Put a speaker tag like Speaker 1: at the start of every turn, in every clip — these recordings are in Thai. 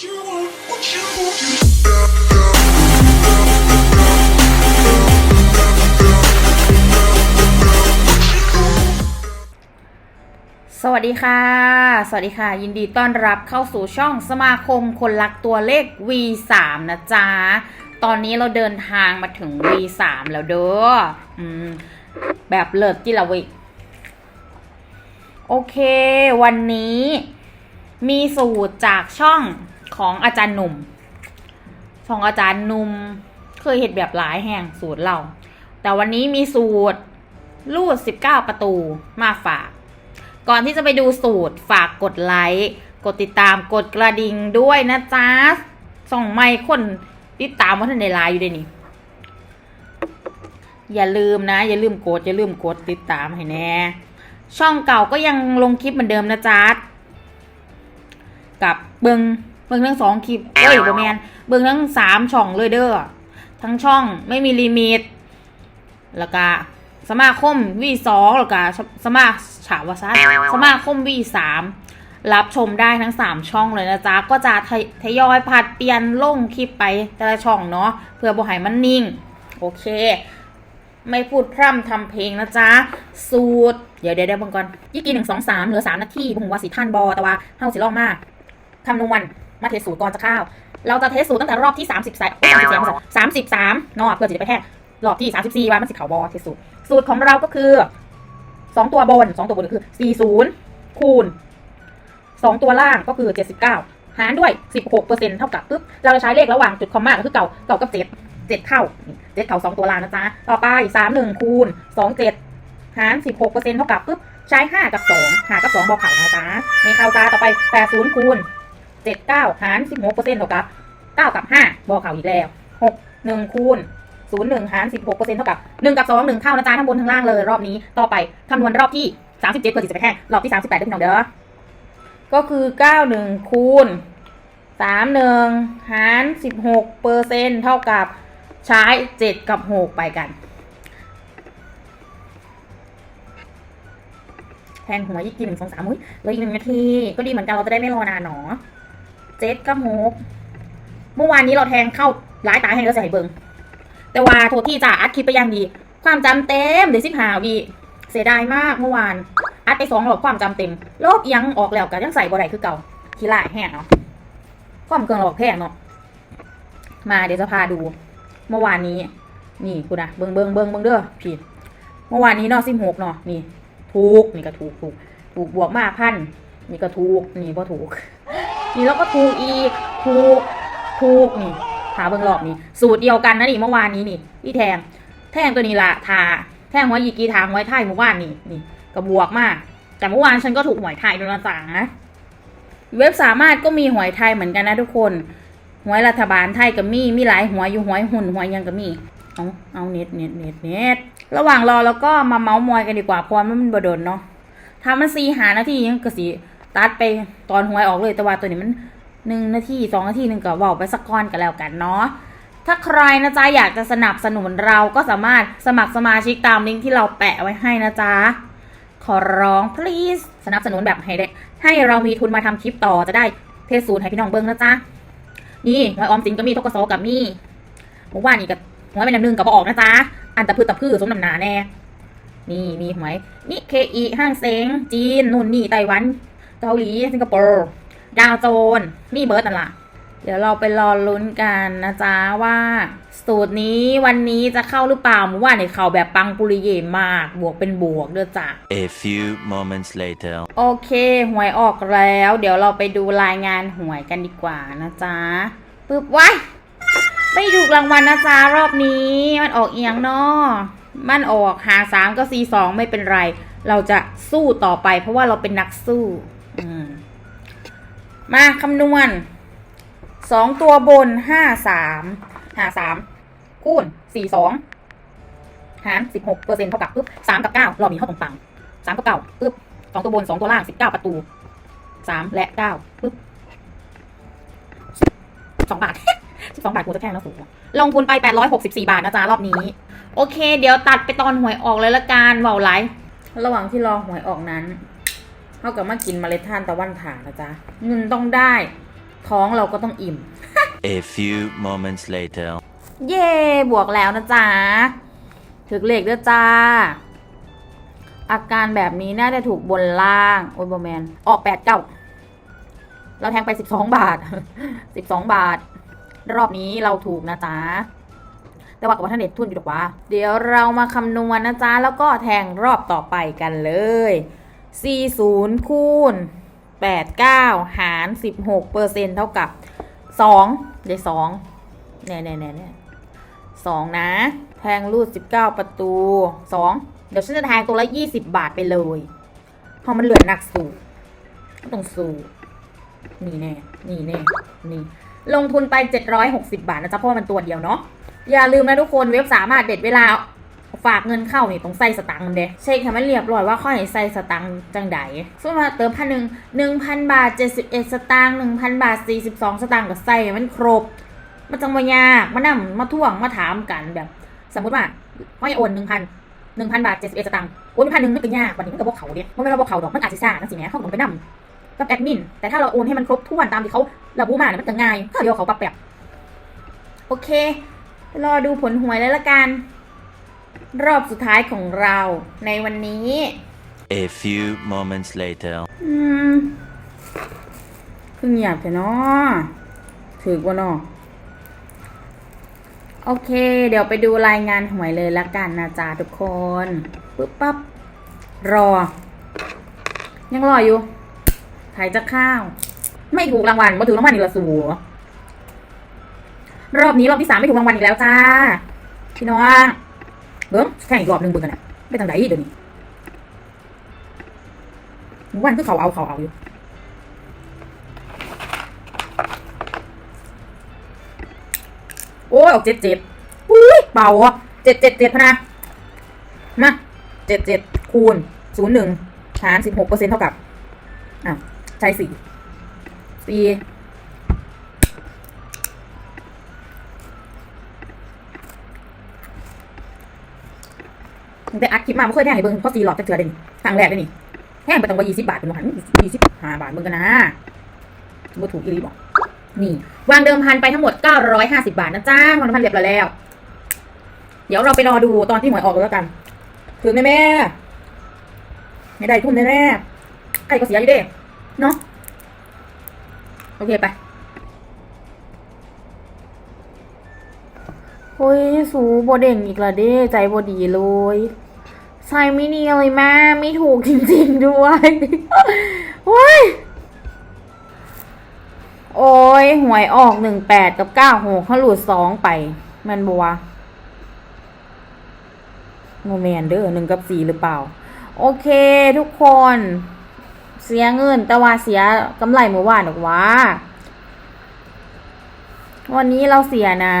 Speaker 1: สวัสดีค่ะ สวัสดีค่ะ ยินดีต้อนรับเข้าสู่ช่องสมาคมคนรักตัวเลข V3 นะจ๊ะ ตอนนี้เราเดินทางมาถึง V3 แล้วเด้ออแบบเลิศจิละวิโอเค วันนี้มีสูตรจากช่อง ของอาจารย์หนุ่มช่องอาจารย์หนุ่ม เคยเห็นแบบหลายแห่งสูตรเรา แต่วันนี้มีสูตรรูด 19 ประตูมาฝาก ก่อนที่จะไปดูสูตรฝากกดไลค์ กดติดตามกดกระดิ่งด้วยนะจ๊ะส่องไม่คนติดตามว่าท่านในไลน์อยู่เด้นี่ อย่าลืมนะ อย่าลืมกด อย่าลืมกดติดตามให้แน่ ช่องเก่าก็ยังลงคลิปเหมือนเดิมนะจ๊ะกับเบิง เบิงทั้งสองคลิปเอ้ยบแมนเบิงทั้งสามช่องเลยเด้อทั้งช่องไม่มีลิมิต แล้วก็สมาคมวีสองแล้วก็สมาฉาวซะสมาคมวีสามรับชมได้ทั้งสามช่องเลยนะจ๊ะ ก็จะทยอยผัดเปลี่ยนลงคลิปไปแต่ละช่องเนาะเพื่อบ่ให้มันนิ่ง โอเค ไม่พูดพร่ำทำเพลงนะจ๊ะ สูตร เดี๋ยวเดี๋ยวเดี๋ยวเบังก่อนยี่กี่หนึ่งสองสามเหลือสามนาทีผมว่าสิท่านบอแต่ว่าเฮาสิลองมากคำนวณ มาเทสสูตรก่อนจะเข้าวเราจะเทสสูตรตั้งแต่รอบที่สามสิบสามสามสิบสามเนาะเพื่อจะไปแค่รอบที่ 34ว่ามันสิเขาบอเที่สุดสูตรของเราก็คือ 2 ตัวบน 2 ตัวบนก็คือ 40 คูณ 2 ตัวล่างก็คือ 79 หารด้วย 16%เซ็นต์เท่ากับปึ๊บ เราจะใช้เลขระหว่างจุดคอมมาก็คือเก่าเก่ากับ 7 7 เท่า 7 เท่า 2 ตัวล่างนะจ๊ะ ต่อไป 31 คูณ 27 หาร 16%เซ็นต์เท่ากับปึ๊บ ใช้ 5 กับ2 5กับ 2บอเข่านะจ๊ะไม่เข้าจ้าต่อไป 80 คูณ 79หาร16%เปอร์เซ็นต์เท่ากับ9กับ5บอเข่าอีกแล้ว6 1คูณศูนย์หนึ่งหารสิบหกเปอร์เซ็นต์เท่ากับหนึ่งกับสองหนึ่งเท่านะจ๊ะทั้งบนทั้งล่างเลยรอบนี้ต่อไปคำนวณรอบที่สามสิบเจ็ดเพื่อที่จะไปแค่รอบที่สามสิบแปดด้วยพี่น้องเด้อก็คือเก้าหนึ่งคูณสามหนึ่งหารสิบหกเปอร์เซ็นต์เท่ากับใช้เจ็ดกับหกไปกัน แทนหัวยี่กี่หนึ่งสองสามอุ้ยเหลยอีกหนึ่งนาที ก็ดีเหมือนกันเราจะได้ไม่รอนานหนอ เจ็ดกับหกเมื่อวานนี้เราแทงเข้าร้ายตายให้เราใส่เบิงแต่ว่าโทษที่จ่าอัดคลิปไปยังดี ความจำเต็มเดี๋ยวสิบหาวีเสียดายมากเมื่อวาน อัดไปสองรอบความจำเต็มโลบยังออกแล้วกันยังใส่บ่ได้คือเก่าขี้ลายแห้งเนาะความเกินหลอกแพงเนาะมาเดี๋ยวจะพาดู เมื่อวานนี้ นี่คุณนะเบิงเบิงเบิงเบิงเด้อพี่เมื่อวานนี้เนาะสิบหกเนาะนี่ถูกนี่ก็ถูกถูกถูกบวกมากพันนี่ก็ถูกนี่ก็ถูก นี่แล้วก็ถูกอีกถูกถูกนี่ทาเบิ่งรอบนี้สูตรเดียวกันนะนี่เมื่อวานนี้นี่พี่แทง แทงตัวนี้ละทาแทงหัวยีกีทางหวยไทยเมื่อวานนี่นี่กระบวกมาก แต่เมื่อวานฉันก็ถูกหวยไทยโดนสั่งนะเว็บสามารถก็มีหวยไทยเหมือนกันนะทุกคนหวยรัฐบาลไทยก็มีมีหลายหวยอยู่หวยหุ่นหวยยังก็มีเอาเอาเน็ตเน็ตเน็ตเน็ตระหว่างรอแล้วก็มาเมาส์มอยกันดีกว่าเพราะว่ามันบดนเนาะถ้ามันซีหานาทียังก็สี ตัดไปตอนหวยออกเลยแต่ว่าตัวนี้มันหนึ่งนาทีสองนาทีหนึ่งก็เว่าไปสักก้อนกันแล้วกันเนาะถ้าใครนะจ๊ะอยากจะสนับสนุนเราก็สามารถสมัครสมาชิกตามลิงก์ที่เราแปะไว้ให้นะจ๊ะขอร้อง please สนับสนุนแบบให้ได้ให้เรามีทุนมาทำคลิปต่อจะได้เทสูตรให้พี่น้องเบิ้งนะจ๊ะนี่หวยออมสินก็มีทกศกับมีเมื่อวานนี่กับหวยเป็นน้ำหนึ่งกับออกนะจ๊ะอันตะพืชตะพืชสมน้ำหนาแน่นี่มีหวยนี่เคอีห้างเซ็งจีนนู่นนี่ไต้หวัน เกาหลีสิงคโปร์ดาวโจนนี่เบิร์ดนั่นละเดี๋ยวเราไปรอลุ้นกันนะจ๊ะว่า สูตรนี้วันนี้จะเข้าหรือเปล่าเมื่อวานในเขาแบบปังปุริเยมาก บวกเป็นบวกเด้อจ้ะ
Speaker 2: A few moments later.
Speaker 1: โอเคหวยออกแล้ว เดี๋ยวเราไปดูรายงานหวยกันดีกว่านะจ๊ะปึ๊บไว้ายไม่ถูกรางวัลนะจ๊ะรอบนี้มันออกเอียงเนาะมันออกหาสามก็สี่สองไม่เป็นไร เราจะสู้ต่อไปเพราะว่าเราเป็นนักสู้อื มาคำนวณสองตัวบนห้าสามหาสามคูณสี่สองหารสิบหกเปอร์เซ็นต์เท่ากับปึ๊บสามกับเก้ารอบนี้เข้าตรงปังสามกับเก้าปึ๊บสองตัวบนสองตัวล่างสิบเก้าประตูสามและเก้าปึ๊บสองบาทสิบสองบาทกูจะแค่แล้วสูงลงทุนไปแปดร้อยหกสิบสี่บาทนะจ๊ะรอบนี้ โอเค เดี๋ยวตัดไปตอนหวยออกเลยละกันเบาไหลระหว่างที่รอหวยออกนั้น เท่ากับมากินเมล็ดทานตะวันถ่านนะจ๊ะเงินต้องได้ ท้องเราก็ต้องอิ่ม
Speaker 2: A few moments later.
Speaker 1: เย่บวกแล้วนะจ๊ะถึกเลขด้วยจ้า อาการแบบนี้น่าจะถูกบนล่าง โอ้ยบอแมน ออกแปดเก้าเราแทงไปสิบสองบาทสิบสองบาท รอบนี้เราถูกนะจ๊ะแต่ว่ากับว่าท่านเด็ดทุนอยู่ดอกว่าเดี๋ยวเรามาคำนวณนะจ๊ะ แล้วก็แทงรอบต่อไปกันเลย 40 คูณ 89 หาร 16เปอร์เซ็นเท่ากับ 2 ได้2แน่แน่แน่แน่สองนะ แทงรูด 19 ประตู 2 เดี๋ยวฉันจะแทงตัวละ 20 บาทไปเลย เพราะมันเหลือหนักสูก็ต้องสูนี่แน่ นี่แน่ นี่ ลงทุนไป 760 บาทนะจ๊ะเพราะว่ามันตัวเดียวเนาะ อย่าลืมนะทุกคนเว็บสามารถเด็ดเวลา ฝากเงินเข้านี่ต้องใส่สตังค์เด้เช็คให้มันเรียบร้อยว่าข้อไหนใส่สตังค์จังใดสมมติว่าเติมพันหนึ่งหนึ่งพันบาทเจ็ดสิบเอ็ดสตางค์หนึ่งพันบาทสี่สิบสองสตางค์ก็ใส่มันครบมันจังว่ยากมานั่มาท่วงมาถามกันแบบ สมมติว่าข้อยโอนหนึ่งพันหนึ่งพันบาทเจ็ดสิบเอ็ดสตางค์โอนพันหนึ่งมันก็ยากว่านี้มันก็บอกเขาเดียมันไม่ราบอกเขาดอกมันอาจจะซ่านะสิแม่เขาต้องไปนั่กับแอดมินแต่ถ้าเราโอนให้มันครบถ้วนตามที่เขาระบุมาเนี่ยมันจะง่ายถ้าเดียวเขาปรับแบบโอเค รอดูผลหวยแล้วละกัน รอบสุดท้ายของเราในวันนี้
Speaker 2: A few moments later.
Speaker 1: อืมเพิ่งหยาบแต่เนาะถือกว่าเนาะโอเค เดี๋ยวไปดูรายงานหวยเลยละกันนะจ๊ะทุกคนปึ๊บปั๊บรอ ยังรออยู่ถ่ายจะข้าว ไม่ถูกรางวัลมาถูกรางวัลอีกและสูรอบนี้รอบที่สามไม่ถูกรางวัลอีกแล้วจ้าพี่น้อง เบิ้งแข่งอีกรอบหนึ่งเบิ่งกันนะไปทางไหนเดี๋ยวนี้มันคือเขาเอาเขาเอาอยู่โอ้ยออกเจ็ดเจ็ดอุ้ยเบาอะเจ็ดเจ็ดเจ็ดพนะมาเจ็ดเจ็ดคูณศูนย์หนึ่งหารสิบหกเปอร์เซ็นเท่ากับอ้าวใช่สี่สี่ แต่อัดคลิปมาไม่เคยแทงให้เบิ่งเพราะสีหลอดจะเถื่อเด่นครั้งแรกเลยนี่แทงไปตั้งว่ายี่สิบบาทเป็นหันยี่สิบห้าบาทเบิ่งกันนะบ่ถูกอีรีบอกนี่ วางเดิมพันไปทั้งหมด950บาทนะจ้าวางเดิมพันเรียบร้อยแล้ว เดี๋ยวเราไปรอดูตอนที่หวยออกแล้วกันถือแม่แม่ไม่ได้ทุ่มแน่แน่ใครก็เสียอยู่เด้เนาะโอเคไป โอ้ยสูบเด่งอีกละเด้ใจบดีเลยใช่ไม่ดีเลยแม่ไม่ถูกจริงๆด้วยโอ้ยโอ้ยหวยออกหนึ่งแปดกับเก้าหกเขาหลุดสองไป มันบัวโมเมนเด้อหนึ่งกับสี่หรือเปล่า โอเคทุกคน เสียเงินแต่ว่าเสียกำไรเมื่อวานหรอกว่า วันนี้เราเสียนะ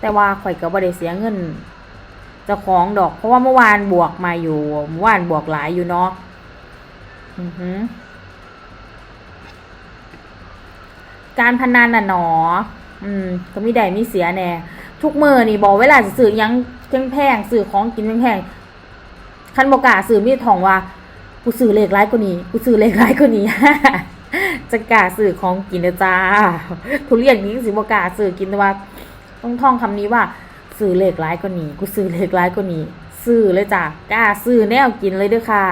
Speaker 1: แต่ว่าข่อยก็บ่ได้เสียเงินเจ้าของดอก เพราะว่าเมื่อวานบวกมาอยู่เมื่อวานบวกหลายอยู่เนาะอือหือการพนันน่ะหนอ อืม ก็มีได้มีเสียแน่ ทุกมือนี่บอกเวลาจะซื้อยังแพงๆซื้อของกินแพงๆคันบอกกล้าซื้อมีทองว่า กูซื้อเลขร้ายกว่านี้ กูซื้อเลขร้ายกว่านี้ จะกล้าซื้อของกินนะจ้าทุเรียนนี้สิบกล้าซื้อกินแต่ว่า ต้องท่องคำนี้ว่าซื้อเลขร้ายกว่านี้กูซื้อเลขร้ายกว่านี้ซื้อเลยจ้ะกล้าซื้อแนวกินเลยด้วยค่ะ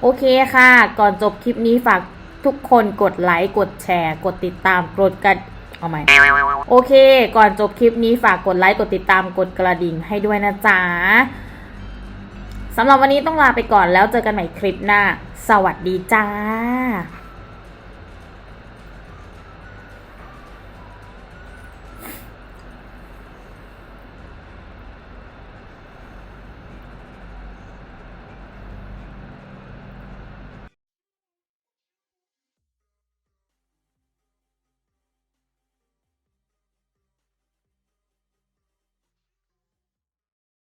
Speaker 1: โอเคค่ะ ก่อนจบคลิปนี้ฝากทุกคนกดไลค์กดแชร์ กดติดตามกดกระเอาใหม่โอเค ก่อนจบคลิปนี้ฝากกดไลค์กดติดตามกดกระดิ่งให้ด้วยนะจ๊ะสำหรับวันนี้ต้องลาไปก่อนแล้วเจอกันใหม่คลิปหน้า สวัสดีจ้า